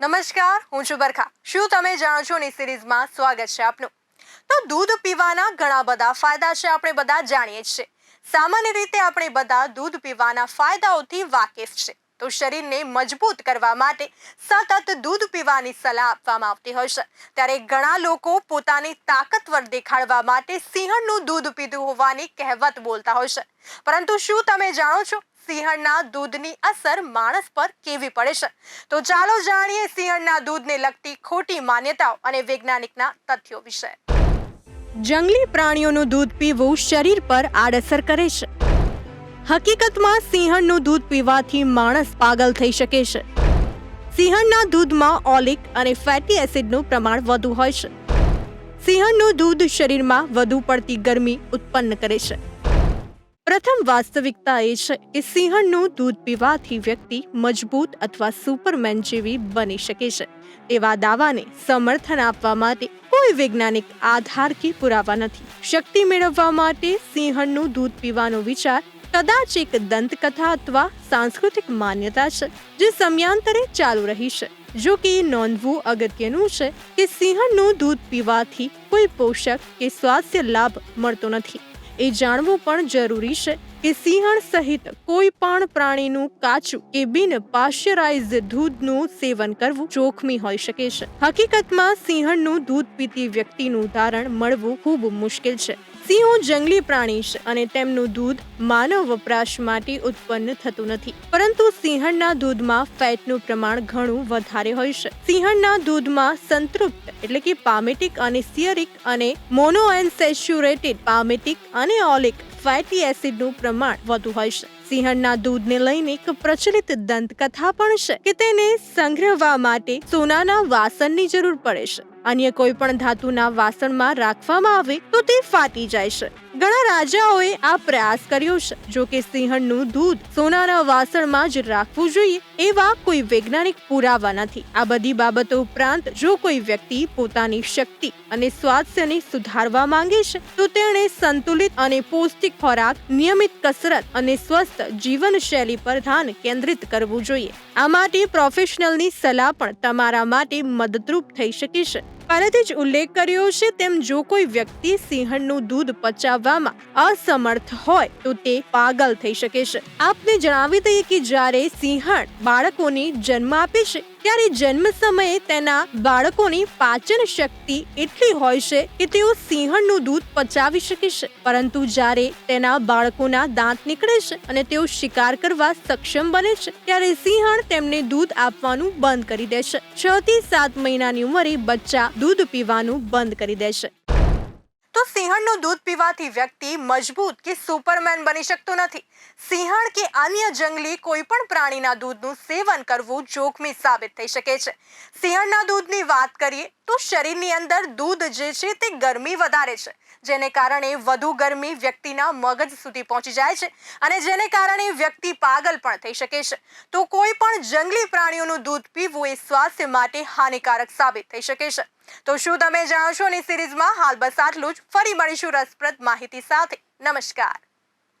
નમસ્કાર, હું છું બરખા. શું તમે જાણો છો ની સિરીઝમાં સ્વાગત છે આપનું? તો દૂધ પીવાના ઘણા બધા ફાયદા છે, આપણે બધા જાણીએ જ છીએ સામાન્ય રીતે આપણે બધા દૂધ પીવાના ફાયદાઓથી વાકેફ છે. તો શરીરને મજબૂત કરવા માટે સતત દૂધ પીવાની સલાહ આપવામાં આવતી હોય છે. ત્યારે ઘણા લોકો પોતાની તાકતવર દેખાડવા માટે સિંહણનું દૂધ પીધું હોવાની કહેવત બોલતા હોય છે. પરંતુ શું તમે જાણો છો સિંહણના દૂધની અસર માણસ પર કેવી પડે છે? તો ચાલો જાણીએ સિંહણના દૂધને લગતી ખોટી માન્યતાઓ અને વૈજ્ઞાનિકના તથ્યો વિશે. જંગલી પ્રાણીઓનું દૂધ પીવું શરીર પર આડઅસર કરે છે. હકીકતમાં સિંહણનું દૂધ પીવાથી માણસ પાગલ થઈ શકે છે. સિંહણના દૂધમાં ઓલિક અને ફેટી એસિડનું પ્રમાણ વધુ હોય છે. સિંહણનું દૂધ શરીરમાં વધુ પડતી ગરમી ઉત્પન્ન કરે છે. પ્રથમ વાસ્તવિકતા એ છે કે સિંહણનું દૂધ પીવાથી વ્યક્તિ મજબૂત અથવા સુપરમેન જેવી બની શકે છે. તેવા દાવાને સમર્થન આપવા માટે કોઈ વૈજ્ઞાનિક આધાર કે પુરાવા નથી. શક્તિ મેળવવા માટે સિંહણનું દૂધ પીવાનો વિચાર કદાચ એક દંતકથા અથવા સાંસ્કૃતિક માન્યતા છે, જે સમયાંતરે ચાલુ રહી છે. જો કે નોંધવું અગત્યનું છે કે સિંહણનું દૂધ પીવાથી કોઈ પોષક કે સ્વાસ્થ્ય લાભ મળતો નથી. એ જાણવું પણ જરૂરી છે. કે સિંહણ સહિત કોઈ પણ પ્રાણીનું કાચું કે બિન પાશ્ચરાઇઝ દૂધનું સેવન કરવું જોખમી હોઈ શકે છે. હકીકતમાં સિંહણનું દૂધ પીતી વ્યક્તિનું ઉદાહરણ મળવું ખૂબ મુશ્કેલ છે. સિંહો જંગલી પ્રાણી છે અને તેમનું દૂધ માનવ વપરાશ માટે ઉત્પન્ન થતું નથી. પરંતુ સિંહણના દૂધમાં ફેટનું પ્રમાણ ઘણું વધારે હોય છે. સિંહણના દૂધમાં સંતૃપ્ત એટલે કે પામેટિક અને સિયરિક અને મોનોએન્સેચ્યુરેટેડ પામેટિક અને ઓલિક ફેટી એસિડનું પ્રમાણ વધુ હોય છે. સિંહણના દૂધને લઈને એક પ્રચલિત દંતકથા પણ છે કે તેને સંગ્રહવા માટે સોનાના વાસણની જરૂર પડે છે. અન્ય કોઈ પણ ધાતુના વાસણમાં રાખવામાં આવે તો તે ફાટી જાય છે. ઘણા રાજાઓએ આ પ્રયાસ કર્યો છે. જો કે સિંહણનું દૂધ સોનાના વાસણમાં જ રાખવું જોઈએ, એવા કોઈ વૈજ્ઞાનિક પુરાવા નથી. આ બધી બાબતો ઉપરાંત જો કોઈ વ્યક્તિ પોતાની શક્તિ અને સ્વાસ્થ્યને સુધારવા માંગે છે, તો તેણે સંતુલિત અને પૌષ્ટિક ખોરાક, નિયમિત કસરત અને સ્વસ્થ જીવનશૈલી પર ધ્યાન કેન્દ્રિત કરવું જોઈએ. આ માટે પ્રોફેશનલની સલાહ પણ તમારા માટે મદદરૂપ થઈ શકે છે. પહેલેથી જ ઉલ્લેખ કર્યો છે, તેમ જો કોઈ વ્યક્તિ સિંહણનું દૂધ પચાવવામાં અસમર્થ હોય, તો તે પાગલ થઈ શકે છે. આપને જણાવી દઈએ કે જ્યારે સિંહણ બાળકોને જન્મ આપે છે, ત્યારે જન્મ સમયે તેના બાળકોની પાચન શક્તિ એટલી હોય છે કે તેઓ સિંહણનું દૂધ પચાવી શકે છે. પરંતુ જ્યારે તેના બાળકોના દાંત નીકળે છે અને તેઓ શિકાર કરવા સક્ષમ બને છે, ત્યારે સિંહણ તેમને દૂધ આપવાનું બંધ કરી દે છે. છ થી સાત મહિનાની ઉંમરે બચ્ચા દૂધ પીવાનું બંધ કરી દેશે. તો સિંહણનું દૂધ પીવાથી વ્યક્તિ મજબૂત કે સુપરમેન બની શકતો નથી. સિંહણ કે અન્ય જંગલી કોઈ પણ પ્રાણીના દૂધનું સેવન કરવું જોખમી સાબિત થઈ શકે છે. સિંહણના દૂધની વાત કરીએ તો શરીરની અંદર દૂધ જે છે તે ગરમી વધારે છે, જેને કારણે વધુ ગરમી વ્યક્તિના મગજ સુધી પહોંચી જાય છે અને જેને કારણે વ્યક્તિ પાગલ પણ થઈ શકે છે. તો કોઈ પણ જંગલી પ્રાણીઓનું દૂધ પીવું એ સ્વાસ્થ્ય માટે હાનિકારક સાબિત થઈ શકે છે. તો શું તમે જાણો છો ની સિરીઝમાં હાલ બસ આટલું જ. ફરી મળીશું રસપ્રદ માહિતી સાથે. નમસ્કાર.